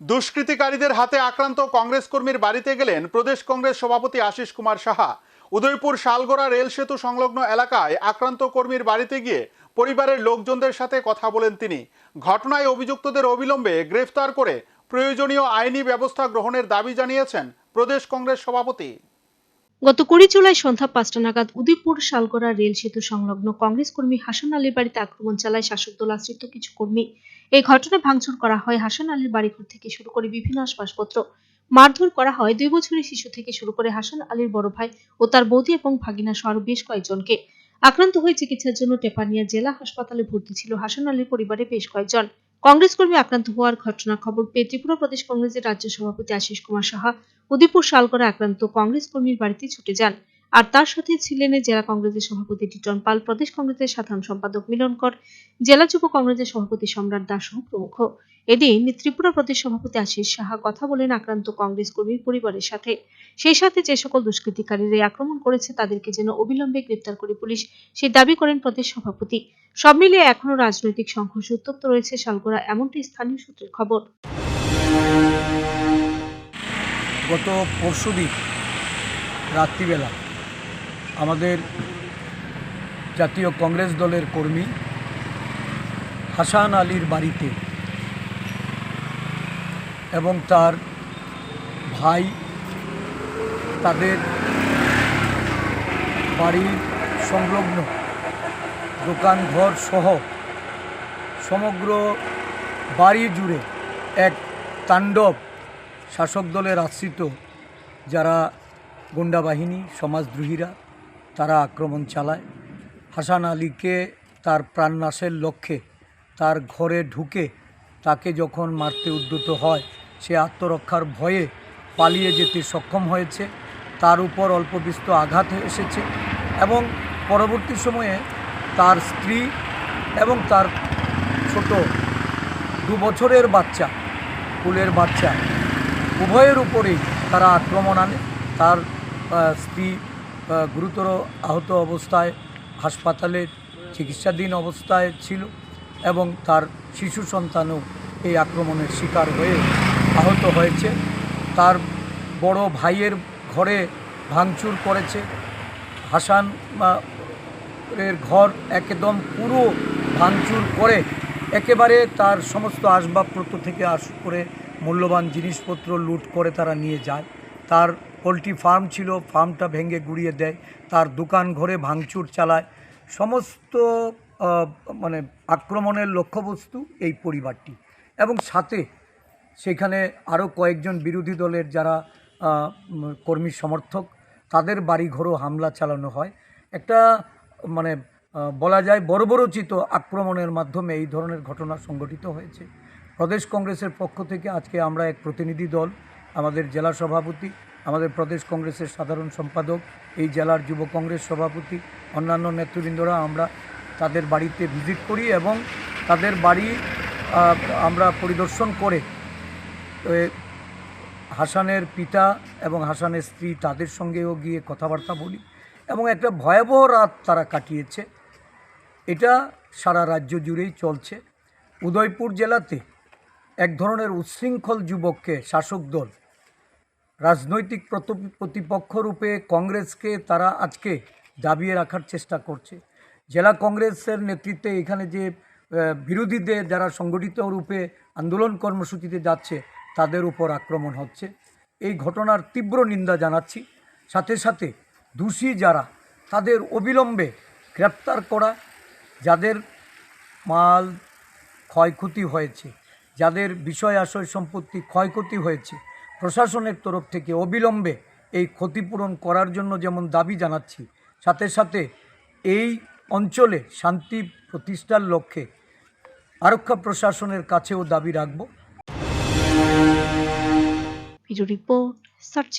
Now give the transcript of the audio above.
দুষ্কৃতিকারীদের হাতে আক্রান্ত কংগ্রেস কর্মীর বাড়িতে গেলেন প্রদেশ কংগ্রেস সভাপতি আশিস কুমার সাহা। উদয়পুর শালগোড়া রেল সেতু সংলগ্ন এলাকায় আক্রান্ত কর্মীর বাড়িতে গিয়ে পরিবারের লোকজনদের সাথে কথা বলেন তিনি। ঘটনায় অভিযুক্তদের অবিলম্বে গ্রেফতার করে প্রয়োজনীয় আইনি ব্যবস্থা গ্রহণের দাবি জানিয়েছেন প্রদেশ কংগ্রেস সভাপতি। গত কুড়ি জুলাই সন্ধ্যা পাঁচটা নাগাদ উদয়পুর শালগড়া রেল সেতু সংলগ্ন কংগ্রেস কর্মী হাসান আলীর বাড়িতে আক্রমণ চালায় শাসক দল আশ্রিত কিছু কর্মী। এই ঘটনায় ভাঙচুর করা হয় হাসান আলীর বাড়িঘর থেকে শুরু করে বিভিন্ন আসবাবপত্র মারধর করা হয় দুই বছরের শিশু থেকে শুরু করে হাসান আলীর বড় ভাই ও তার বৌদি এবং ভাগিনা সহ বেশ কয়েকজনকে। আক্রান্ত হয়ে চিকিৎসার জন্য টেপানিয়া জেলা হাসপাতালে ভর্তি ছিল হাসান আলীর পরিবারে বেশ কয়েকজন। কংগ্রেস কর্মী আক্রান্ত হওয়ার ঘটনা খবর পেয়ে ত্রিপুরা প্রদেশ কংগ্রেসের রাজ্য সভাপতি আশিস কুমার সাহা উদয়পুর শালগড়ে আক্রান্ত কংগ্রেস কর্মীর বাড়িতে ছুটে যান। আর তার সাথে ছিলেন জেলা কংগ্রেসের সভাপতি টিটন পাল, প্রদেশ কংগ্রেসের সাধারণ সম্পাদক মিলন কর, জেলা যুব কংগ্রেসের সভাপতি সম্রাট দাস প্রমুখ। এদিন ত্রিপুরা প্রদেশ সভাপতি আশিস সাহা কথা বলেন আক্রান্ত কংগ্রেস কর্মীর পরিবারের সাথে। সেই সাথে যে সকল দুষ্কৃতিকারীরা আক্রমণ করেছে তাদেরকে যেন অবিলম্বে গ্রেপ্তার করে পুলিশ সেই দাবি করেন প্রদেশ সভাপতি। সব মিলিয়ে এখনও রাজনৈতিক সংঘর্ষ উত্তপ্ত রয়েছে শালগোড়া এমনটি স্থানীয় সূত্রের খবর। গত পরশুদিন রাত্রিবেলা, আমাদের জাতীয় কংগ্রেস দলের কর্মী হাসান আলীর বাড়িতে এবং তার ভাই, তাদের বাড়ির সংলগ্ন দোকানঘর সহ সমগ্র বাড়ি জুড়ে এক তাণ্ডব শাসক দলের আশ্রিত যারা গুন্ডা বাহিনী, সমাজদ্রোহীরা, তারা আক্রমণ চালায়। হাসান আলীকে তার প্রাণনাশের লক্ষ্যে তার ঘরে ঢুকে তাকে যখন মারতে উদ্যত হয়, সে আত্মরক্ষার ভয়ে পালিয়ে যেতে সক্ষম হয়েছে। তার উপর অল্প বিস্তর আঘাত এসেছে এবং পরবর্তী সময়ে তার স্ত্রী এবং তার ছোট দু বছরের বাচ্চা, কুলের বাচ্চা উভয়ের উপরেই তারা আক্রমণ আনে। তার স্ত্রী গুরুতর আহত অবস্থায় হাসপাতালে চিকিৎসাধীন অবস্থায় ছিল এবং তার শিশু সন্তানও এই আক্রমণের শিকার হয়ে আহত হয়েছে। তার বড় ভাইয়ের ঘরে ভাঙচুর করেছে। হাসান এর ঘর একদম পুরো ভাঙচুর করে একেবারে তার সমস্ত আসবাবপত্র থেকে আস করে মূল্যবান জিনিসপত্র লুট করে তারা নিয়ে যায়। তার পোলট্রি ফার্ম ছিল, ফার্মটা ভেঙে গুড়িয়ে দেয়। তার দোকান ঘরে ভাঙচুর চালায়। সমস্ত মানে আক্রমণের লক্ষ্যবস্তু এই পরিবারটি। এবং সাথে সেখানে আরও কয়েকজন বিরোধী দলের যারা কর্মী সমর্থক, তাদের বাড়িঘরও হামলা চালানো হয়। একটা মানে বলা যায় বর্বরচিত আক্রমণের মাধ্যমে এই ধরনের ঘটনা সংঘটিত হয়েছে। প্রদেশ কংগ্রেসের পক্ষ থেকে আজকে আমরা এক প্রতিনিধি দল, আমাদের জেলা সভাপতি, আমাদের প্রদেশ কংগ্রেসের সাধারণ সম্পাদক, এই জেলার যুব কংগ্রেস সভাপতি, অন্যান্য নেতৃবৃন্দরা আমরা তাদের বাড়িতে ভিজিট করি এবং তাদের বাড়ি আমরা পরিদর্শন করে হাসানের পিতা এবং হাসানের স্ত্রী তাদের সঙ্গেও গিয়ে কথাবার্তা বলি এবং একটা ভয়াবহ রাত তারা কাটিয়েছে। এটা সারা রাজ্য জুড়েই চলছে। উদয়পুর জেলাতে এক ধরনের উচ্ছৃঙ্খল যুবককে শাসক দল। রাজনৈতিক প্রত- প্রতিপক্ষ রূপে কংগ্রেসকে তারা আজকে দাবিয়ে রাখার চেষ্টা করছে। জেলা কংগ্রেসের নেতৃত্বে এখানে যে বিরোধীদের যারা সংগঠিত রূপে আন্দোলন কর্মসূচিতে যাচ্ছে, তাদের উপর আক্রমণ হচ্ছে। এই ঘটনার তীব্র নিন্দা জানাচ্ছি। সাথে সাথে দোষী যারা, তাদের অবিলম্বে গ্রেপ্তার করা, যাদের মাল ক্ষয়ক্ষতি হয়েছে। যাদের বিষয় আশয় সম্পত্তি ক্ষয়ক্ষতি হয়েছে, প্রশাসনের তরফ থেকে অবিলম্বে এই ক্ষতিপূরণ করার জন্য যেমন দাবি জানাচ্ছি, সাথে সাথে এই অঞ্চলে শান্তি প্রতিষ্ঠার লক্ষ্যে আরক্ষা প্রশাসনের কাছেও দাবি রাখব। Report search